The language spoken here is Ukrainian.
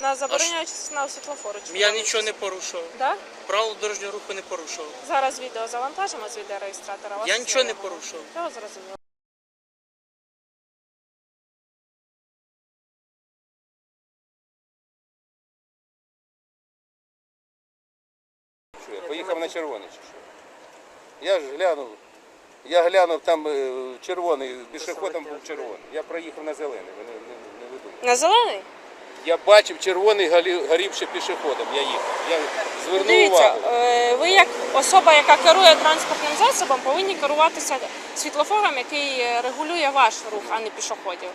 На забороняючи сигнал світлофору. Я нічого не порушував. Да? Правил дорожнього руху не порушував. Зараз відео завантажимо з відеореєстратора. Вас Я нічого не порушував. Все зрозуміло. Що, я поїхав на червоний чи що? Я ж глянув. Я глянув там е, червоний, пішоходом був червоний. Я проїхав на зелений, ви не, не, не видумайте. На зелений? Я бачив червоний горів- горівши пішоходом. Я їхав. Я звернув Дивіться, увагу. е, ви як особа, яка керує транспортним засобом, повинні керуватися світлофором, який е, регулює ваш рух, а не пішоходів.